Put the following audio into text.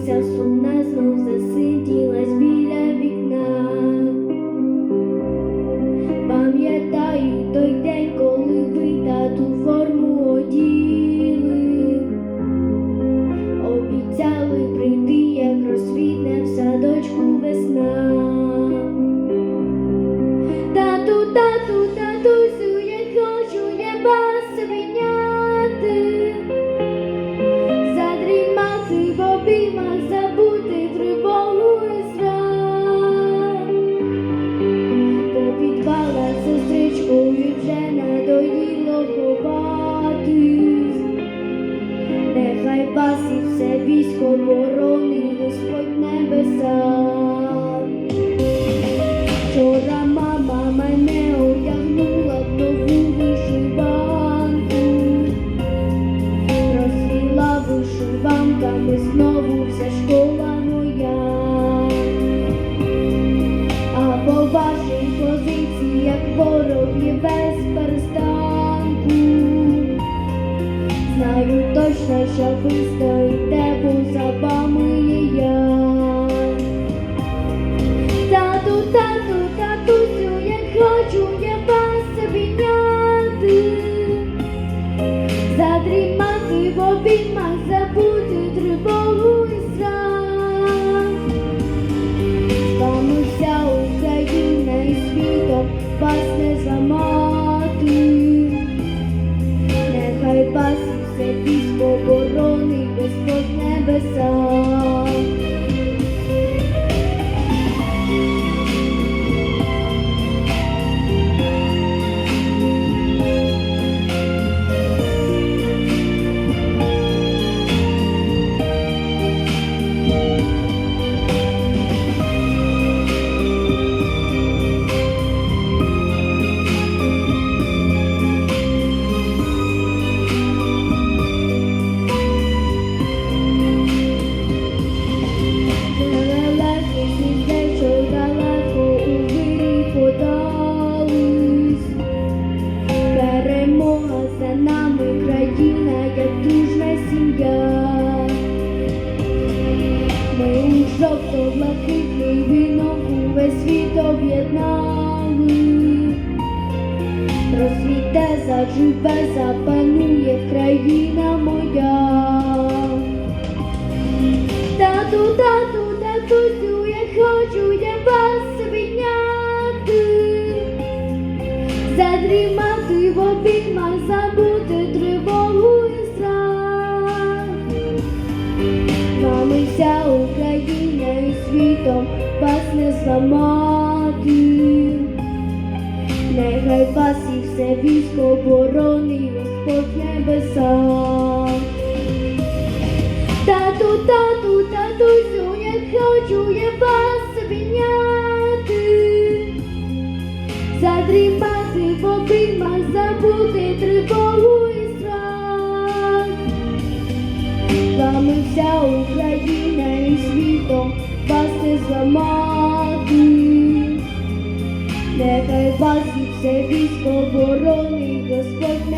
Бабуся сумна знов засиділась біля вікна. Пам'ятаю той день, військо Господь небеса. Вчора мама мене одягнула в нову вишиванку, розсвіла вишиванками знову вся школа моя. А по вашій позиції, як ворог без перестанку. Знаю точно, що ви стоїте, сім'я. Ми у жовто-блакитний вінок увесь світ об'єднали. Розцвіте, заживе, запанує країна моя. Тату, тату, татусю, я хочу я вас обійняти. Задрімати в обіймах, забути вас не зламати. Нехай вас і все військо боронить Господь небеса. Тату, тату, татусю, я хочу я вас обійняти. Задрімати в обіймах, забути тривогу і страх. Вами вся Україна і світом вас не зламати. Нехай вас і все військо боронить Господь.